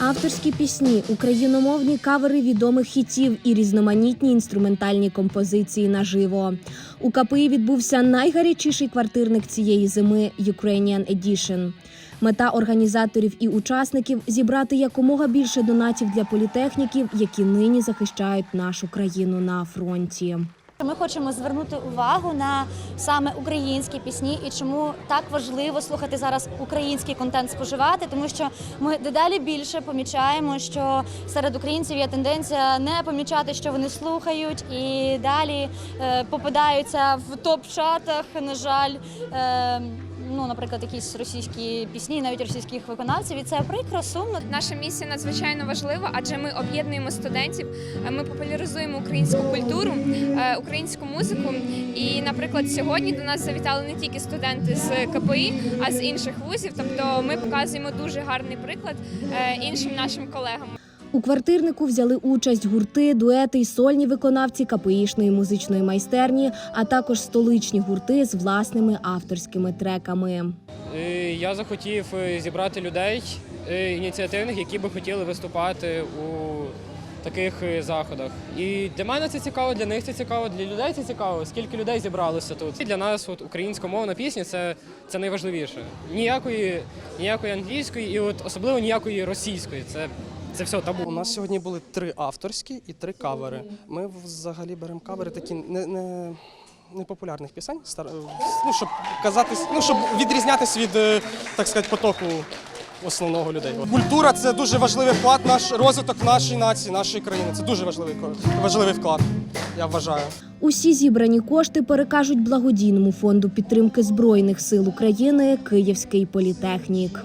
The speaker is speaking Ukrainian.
Авторські пісні, україномовні кавери відомих хітів і різноманітні інструментальні композиції наживо. У КПІ відбувся найгарячіший квартирник цієї зими Ukrainian Edition. Мета організаторів і учасників зібрати якомога більше донатів для політехніків, які нині захищають нашу країну на фронті. Ми хочемо звернути увагу на саме українські пісні і чому так важливо слухати зараз український контент споживати, тому що ми дедалі більше помічаємо, що серед українців є тенденція не помічати, що вони слухають, і далі е, попадаються в топ-чартах. На жаль, е, ну, наприклад, якісь російські пісні, навіть російських виконавців, і це прикро, сумно. Наша місія надзвичайно важлива, адже ми об'єднуємо студентів. е, Ми популяризуємо українську культуру, українську музику. І, наприклад, сьогодні до нас завітали не тільки студенти з КПІ, а з інших вузів. Тобто, ми показуємо дуже гарний приклад е, іншим нашим колегам. У квартирнику взяли участь гурти, дуети й сольні виконавці КПІшної музичної майстерні, а також столичні гурти з власними авторськими треками. Е, Я захотів е, зібрати людей е, ініціативних, які би хотіли виступати у таких е, заходах. І для мене це цікаво, для них це цікаво, для людей це цікаво. Скільки людей зібралося тут. І для нас от, українськомовна пісня це, це найважливіше. Ніякої, ніякої англійської і от особливо ніякої російської. Це, це все табу. У нас сьогодні були три авторські і три кавери. Ми взагалі беремо кавери такі не, не, непопулярних пісень, ну, щоб казатись, ну, щоб відрізнятися від, е, так сказати, потоку основного людей. Культура це дуже важливий вклад, наш розвиток нашої нації, нашої країни. Це дуже важливий, важливий вклад, я вважаю. Усі зібрані кошти перекажуть благодійному фонду підтримки збройних сил України Київський політехнік.